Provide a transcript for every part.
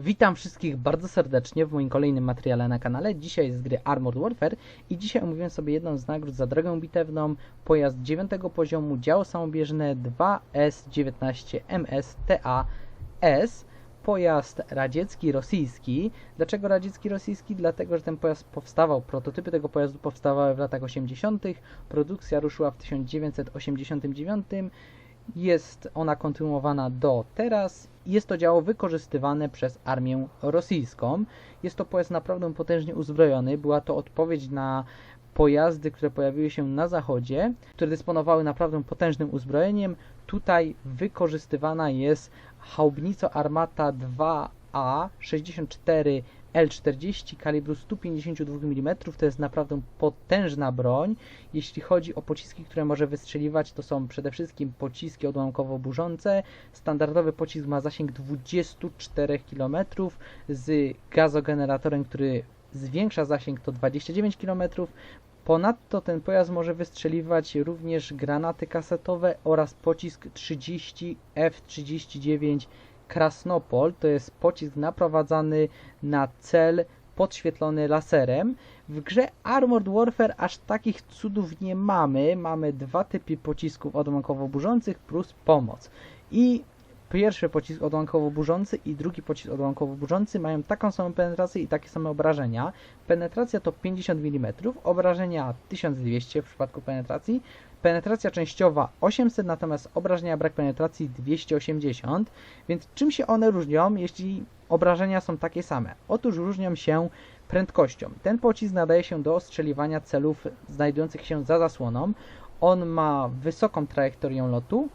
Witam wszystkich bardzo serdecznie w moim kolejnym materiale na kanale. Dzisiaj z gry Armored Warfare i dzisiaj omówiłem sobie jedną z nagród za drogę bitewną, pojazd 9 poziomu, działo samobieżne 2S19 MS TAS, pojazd radziecki, rosyjski. Dlaczego radziecki, rosyjski? Dlatego, że ten pojazd powstawał, prototypy tego pojazdu powstawały w latach 80., produkcja ruszyła w 1989, jest ona kontynuowana do teraz. Jest to działo wykorzystywane przez armię rosyjską. Jest to pojazd naprawdę potężnie uzbrojony. Była to odpowiedź na pojazdy, które pojawiły się na zachodzie, które dysponowały naprawdę potężnym uzbrojeniem. Tutaj wykorzystywana jest Haubnica Armata 2A 64 L40 kalibru 152 mm. To jest naprawdę potężna broń. Jeśli chodzi o pociski, które może wystrzeliwać, to są przede wszystkim pociski odłamkowo-burzące. Standardowy pocisk ma zasięg 24 km z gazogeneratorem, który zwiększa zasięg to 29 km. Ponadto ten pojazd może wystrzeliwać również granaty kasetowe oraz pocisk 30 F-39 Krasnopol. To jest pocisk naprowadzany na cel podświetlony laserem. W grze Armored Warfare aż takich cudów nie mamy. Mamy dwa typy pocisków odłamkowo-burzących plus pomoc. I pierwszy pocisk odłamkowo-burzący i drugi pocisk odłamkowo-burzący mają taką samą penetrację i takie same obrażenia. Penetracja to 50 mm, obrażenia 1200 w przypadku penetracji, penetracja częściowa 800, natomiast obrażenia brak penetracji 280. Więc czym się one różnią, jeśli obrażenia są takie same? Otóż różnią się prędkością. Ten pocisk nadaje się do ostrzeliwania celów znajdujących się za zasłoną. On ma wysoką trajektorię lotu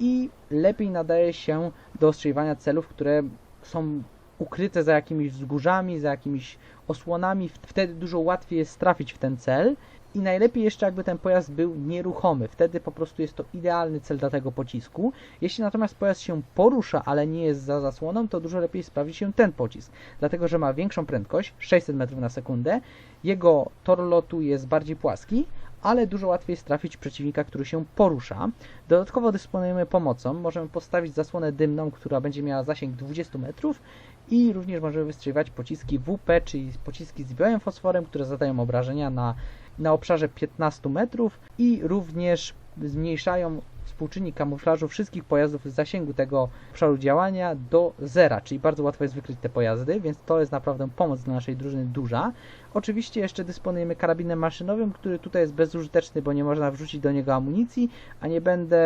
i lepiej nadaje się do ostrzeliwania celów, które są ukryte za jakimiś wzgórzami, za jakimiś osłonami. Wtedy dużo łatwiej jest trafić w ten cel i najlepiej jeszcze jakby ten pojazd był nieruchomy. Wtedy po prostu jest to idealny cel dla tego pocisku. Jeśli natomiast pojazd się porusza, ale nie jest za zasłoną, to dużo lepiej sprawdzi się ten pocisk. Dlatego, że ma większą prędkość, 600 metrów na sekundę, jego tor lotu jest bardziej płaski, ale dużo łatwiej jest trafić przeciwnika, który się porusza. Dodatkowo dysponujemy pomocą. Możemy postawić zasłonę dymną, która będzie miała zasięg 20 metrów i również możemy wystrzeliwać pociski WP, czyli pociski z białym fosforem, które zadają obrażenia na, na obszarze 15 metrów i również zmniejszają współczynnik kamuflażu wszystkich pojazdów z zasięgu tego obszaru działania do zera, czyli bardzo łatwo jest wykryć te pojazdy, więc to jest naprawdę pomoc dla naszej drużyny duża. Oczywiście jeszcze dysponujemy karabinem maszynowym, który tutaj jest bezużyteczny, bo nie można wrzucić do niego amunicji, a nie będę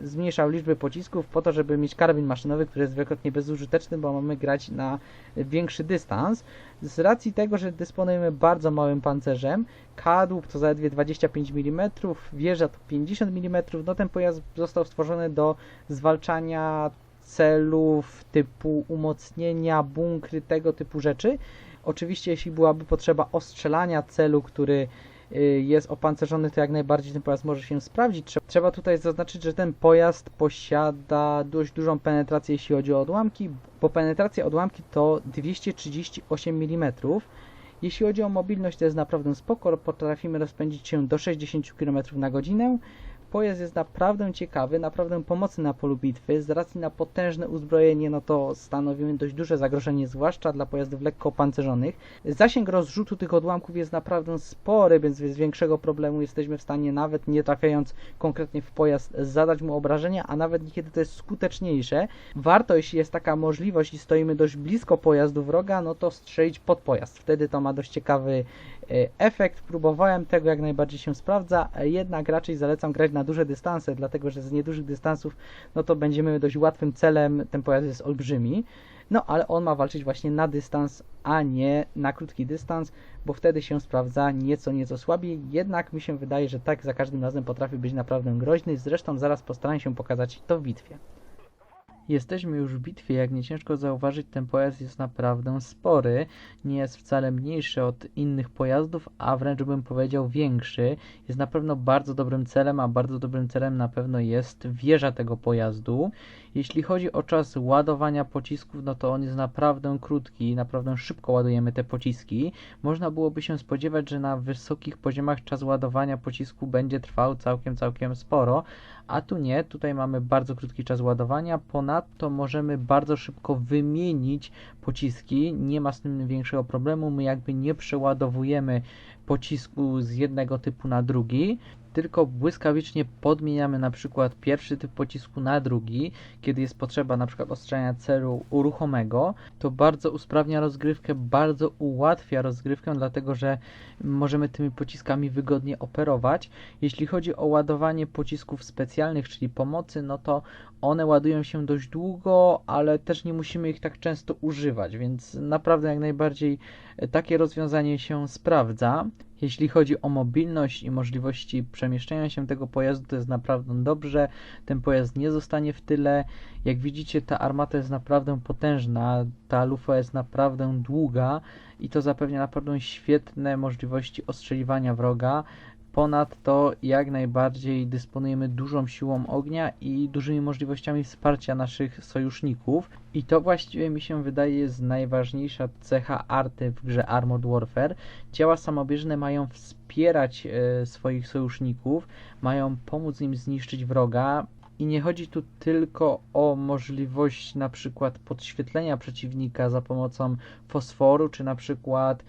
zmniejszał liczby pocisków po to, żeby mieć karabin maszynowy, który jest dwukrotnie bezużyteczny, bo mamy grać na większy dystans. Z racji tego, że dysponujemy bardzo małym pancerzem, kadłub to zaledwie 25 mm, wieża to 50 mm, no ten pojazd został stworzony do zwalczania celów typu umocnienia, bunkry, tego typu rzeczy. Oczywiście, jeśli byłaby potrzeba ostrzelania celu, który y, jest opancerzony, to jak najbardziej ten pojazd może się sprawdzić. Trzeba tutaj zaznaczyć, że ten pojazd posiada dość dużą penetrację, jeśli chodzi o odłamki, bo penetracja odłamki to 238 mm. Jeśli chodzi o mobilność, to jest naprawdę spoko, potrafimy rozpędzić się do 60 km na godzinę. Pojazd jest naprawdę ciekawy, naprawdę pomocny na polu bitwy. Z racji na potężne uzbrojenie, no to stanowimy dość duże zagrożenie, zwłaszcza dla pojazdów lekko opancerzonych. Zasięg rozrzutu tych odłamków jest naprawdę spory, więc bez większego problemu jesteśmy w stanie, nawet nie trafiając konkretnie w pojazd, zadać mu obrażenia, a nawet niekiedy to jest skuteczniejsze. Warto, jeśli jest taka możliwość i stoimy dość blisko pojazdu wroga, no to strzelić pod pojazd. Wtedy to ma dość ciekawy efekt. Próbowałem tego, jak najbardziej się sprawdza, jednak raczej zalecam grać na duże dystanse, dlatego że z niedużych dystansów no to będziemy dość łatwym celem, ten pojazd jest olbrzymi, no ale on ma walczyć właśnie na dystans, a nie na krótki dystans, bo wtedy się sprawdza nieco, nieco słabiej, jednak mi się wydaje, że tak za każdym razem potrafi być naprawdę groźny, zresztą zaraz postaram się pokazać to w bitwie. Jesteśmy już w bitwie, jak nie ciężko zauważyć, ten pojazd jest naprawdę spory. Nie jest wcale mniejszy od innych pojazdów, a wręcz bym powiedział większy. Jest na pewno bardzo dobrym celem, a bardzo dobrym celem na pewno jest wieża tego pojazdu. Jeśli chodzi o czas ładowania pocisków, no to on jest naprawdę krótki, naprawdę szybko ładujemy te pociski. Można byłoby się spodziewać, że na wysokich poziomach czas ładowania pocisku będzie trwał całkiem, całkiem sporo, a tu nie, tutaj mamy bardzo krótki czas ładowania, ponadto możemy bardzo szybko wymienić pociski, nie ma z tym większego problemu, my jakby nie przeładowujemy pocisku z jednego typu na drugi, tylko błyskawicznie podmieniamy na przykład pierwszy typ pocisku na drugi, kiedy jest potrzeba na przykład ostrzelania celu uruchomego, to bardzo usprawnia rozgrywkę, bardzo ułatwia rozgrywkę, dlatego że możemy tymi pociskami wygodnie operować. Jeśli chodzi o ładowanie pocisków specjalnych, czyli pomocy, no to one ładują się dość długo, ale też nie musimy ich tak często używać, więc naprawdę jak najbardziej takie rozwiązanie się sprawdza. Jeśli chodzi o mobilność i możliwości przemieszczania się tego pojazdu, to jest naprawdę dobrze. Ten pojazd nie zostanie w tyle. Jak widzicie, ta armata jest naprawdę potężna, ta lufa jest naprawdę długa i to zapewnia naprawdę świetne możliwości ostrzeliwania wroga. Ponadto jak najbardziej dysponujemy dużą siłą ognia i dużymi możliwościami wsparcia naszych sojuszników. I to właściwie mi się wydaje jest najważniejsza cecha arty w grze Armored Warfare. Działa samobieżne mają wspierać e, swoich sojuszników, mają pomóc im zniszczyć wroga. I nie chodzi tu tylko o możliwość na przykład podświetlenia przeciwnika za pomocą fosforu, czy na przykład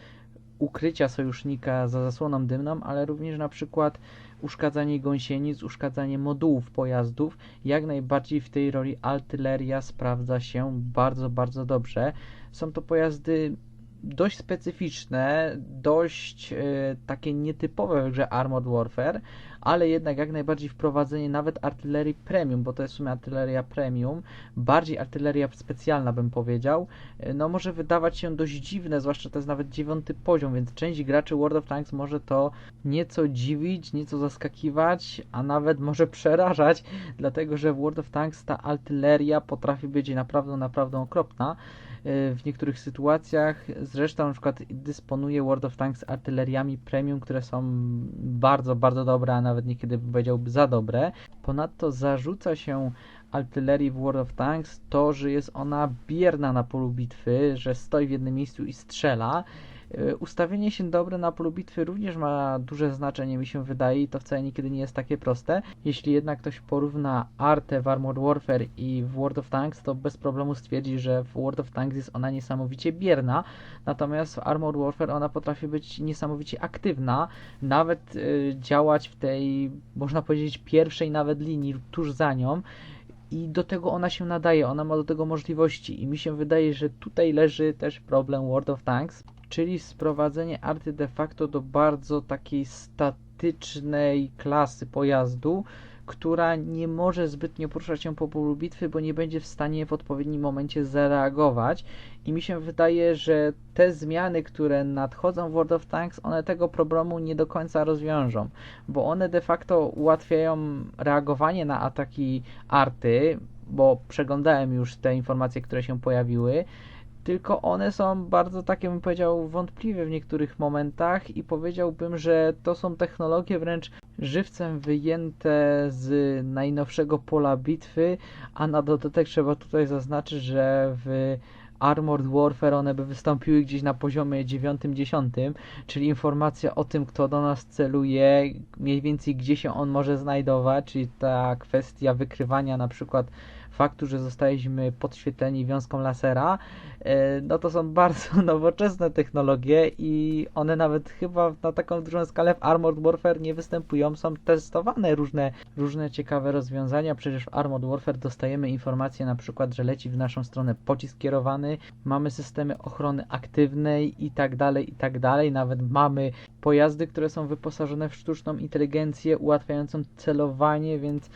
ukrycia sojusznika za zasłoną dymną, ale również na przykład uszkadzanie gąsienic, uszkadzanie modułów pojazdów. Jak najbardziej w tej roli artyleria sprawdza się bardzo, bardzo dobrze. Są to pojazdy dość specyficzne, dość e, takie nietypowe w grze Armored Warfare, ale jednak jak najbardziej wprowadzenie nawet artylerii premium, bo to jest w sumie artyleria premium, bardziej artyleria specjalna bym powiedział, e, no może wydawać się dość dziwne, zwłaszcza to jest nawet dziewiąty poziom, więc część graczy World of Tanks może to nieco dziwić, nieco zaskakiwać, a nawet może przerażać, dlatego że w World of Tanks ta artyleria potrafi być naprawdę, naprawdę okropna w niektórych sytuacjach. Zresztą na przykład dysponuje World of Tanks artyleriami premium, które są bardzo, bardzo dobre, a nawet niekiedy powiedziałby za dobre. Ponadto zarzuca się artylerii w World of Tanks to, że jest ona bierna na polu bitwy, że stoi w jednym miejscu i strzela. E, ustawienie się dobre na polu bitwy również ma duże znaczenie, mi się wydaje, i to wcale niekiedy nie jest takie proste. Jeśli jednak ktoś porówna Artę w Armored Warfare i w World of Tanks, to bez problemu stwierdzi, że w World of Tanks jest ona niesamowicie bierna, natomiast w Armored Warfare ona potrafi być niesamowicie aktywna, nawet y, działać w tej, można powiedzieć, pierwszej nawet linii, tuż za nią. I do tego ona się nadaje, ona ma do tego możliwości. I mi się wydaje, że tutaj leży też problem World of Tanks, czyli sprowadzenie arty de facto do bardzo takiej statycznej klasy pojazdu, która nie może zbytnio poruszać się po polu bitwy, bo nie będzie w stanie w odpowiednim momencie zareagować. I mi się wydaje, że te zmiany, które nadchodzą w World of Tanks, one tego problemu nie do końca rozwiążą, bo one de facto ułatwiają reagowanie na ataki arty, bo przeglądałem już te informacje, które się pojawiły tylko one są bardzo takie, bym powiedział, wątpliwe w niektórych momentach i powiedziałbym, że to są technologie wręcz żywcem wyjęte z najnowszego pola bitwy, a na dodatek trzeba tutaj zaznaczyć, że w Armored Warfare one by wystąpiły gdzieś na poziomie 9-10, czyli informacja o tym, kto do nas celuje, mniej więcej gdzie się on może znajdować, czyli ta kwestia wykrywania na przykład faktu, że zostaliśmy podświetleni wiązką lasera, e, no to są bardzo nowoczesne technologie i one nawet chyba na taką dużą skalę w Armored Warfare nie występują, są testowane różne, różne ciekawe rozwiązania, przecież w Armored Warfare dostajemy informacje na przykład, że leci w naszą stronę pocisk kierowany, mamy systemy ochrony aktywnej i tak dalej, i tak dalej, nawet mamy pojazdy, które są wyposażone w sztuczną inteligencję ułatwiającą celowanie, więc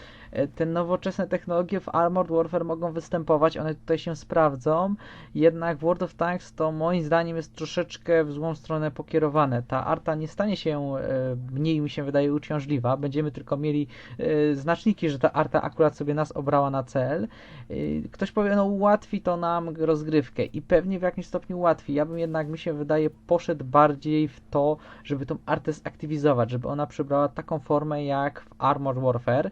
te nowoczesne technologie w Armored Warfare mogą występować, one tutaj się sprawdzą, jednak World of Tanks to moim zdaniem jest troszeczkę w złą stronę pokierowane. Ta arta nie stanie się e, mniej mi się wydaje uciążliwa, będziemy tylko mieli e, znaczniki, że ta arta akurat sobie nas obrała na cel. Ktoś powie, no ułatwi to nam rozgrywkę i pewnie w jakimś stopniu ułatwi. Ja bym jednak mi się wydaje poszedł bardziej w to, że żeby tą artę zaktywizować, żeby ona przybrała taką formę jak w Armored Warfare.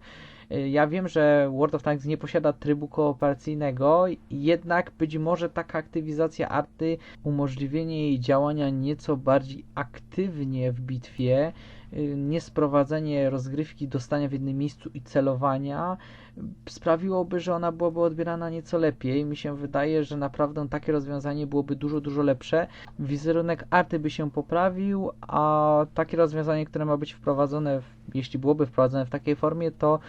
Y, Ja wiem, że World of Tanks nie posiada trybu kooperacyjnego, jednak być może taka aktywizacja arty, umożliwienie jej działania nieco bardziej aktywnie w bitwie, y, nie sprowadzenie rozgrywki do stania w jednym miejscu i celowania sprawiłoby, że ona byłaby odbierana nieco lepiej. Mi się wydaje, że naprawdę takie rozwiązanie byłoby dużo, dużo lepsze. Wizerunek arty by się poprawił, a takie rozwiązanie, które ma być wprowadzone, jeśli byłoby wprowadzone w takiej formie, to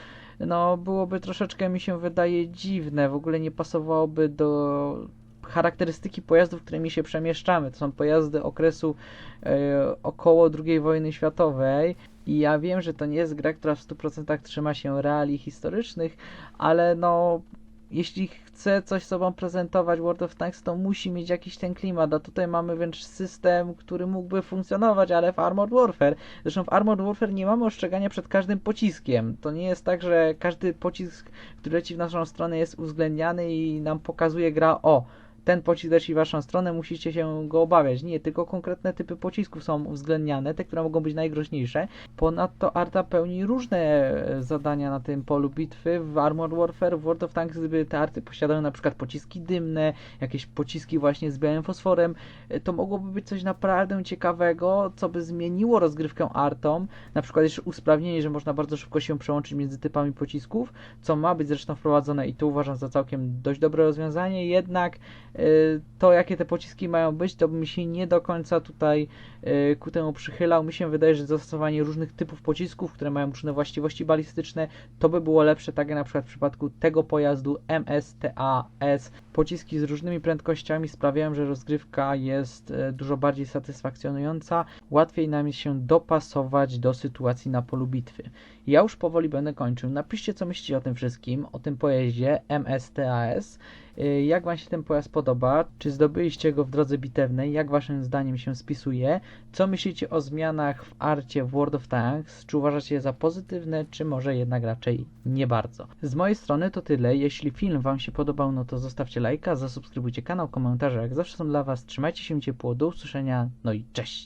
no byłoby troszeczkę mi się wydaje dziwne, w ogóle nie pasowałoby do charakterystyki pojazdów, którymi się przemieszczamy. To są pojazdy okresu e, około II wojny światowej i ja wiem, że to nie jest gra, która w 100% trzyma się reali historycznych, ale no jeśli chce coś sobą prezentować World of Tanks, to musi mieć jakiś ten klimat, a tutaj mamy wręcz system, który mógłby funkcjonować, ale w Armored Warfare. Zresztą w Armored Warfare nie mamy ostrzegania przed każdym pociskiem. To nie jest tak, że każdy pocisk, który leci w naszą stronę jest uwzględniany i nam pokazuje gra o ten pocisk leci w waszą stronę, musicie się go obawiać. Nie, tylko konkretne typy pocisków są uwzględniane, te, które mogą być najgroźniejsze. Ponadto Arta pełni różne e, zadania na tym polu bitwy. W Armored Warfare, w World of Tanks, gdyby te arty posiadały na przykład pociski dymne, jakieś pociski właśnie z białym fosforem, e, to mogłoby być coś naprawdę ciekawego, co by zmieniło rozgrywkę artą. Na przykład jeszcze usprawnienie, że można bardzo szybko się przełączyć między typami pocisków, co ma być zresztą wprowadzone i to uważam za całkiem dość dobre rozwiązanie, jednak to jakie te pociski mają być, to bym się nie do końca tutaj y, ku temu przychylał. Mi się wydaje, że zastosowanie różnych typów pocisków, które mają różne właściwości balistyczne, to by było lepsze, tak jak na przykład w przypadku tego pojazdu MSTAS. Pociski z różnymi prędkościami sprawiają, że rozgrywka jest y, dużo bardziej satysfakcjonująca, łatwiej nam się dopasować do sytuacji na polu bitwy. Ja już powoli będę kończył. Napiszcie, co myślicie o tym wszystkim, o tym pojeździe MSTAS. Y, Jak Wam się ten pojazd podoba? Czy zdobyliście go w drodze bitewnej? Jak Waszym zdaniem się spisuje? Co myślicie o zmianach w arcie w World of Tanks? Czy uważacie je za pozytywne, czy może jednak raczej nie bardzo? Z mojej strony to tyle. Jeśli film Wam się podobał, no to zostawcie lajka, zasubskrybujcie kanał, komentarze jak zawsze są dla Was. Trzymajcie się ciepło, do usłyszenia, no i cześć!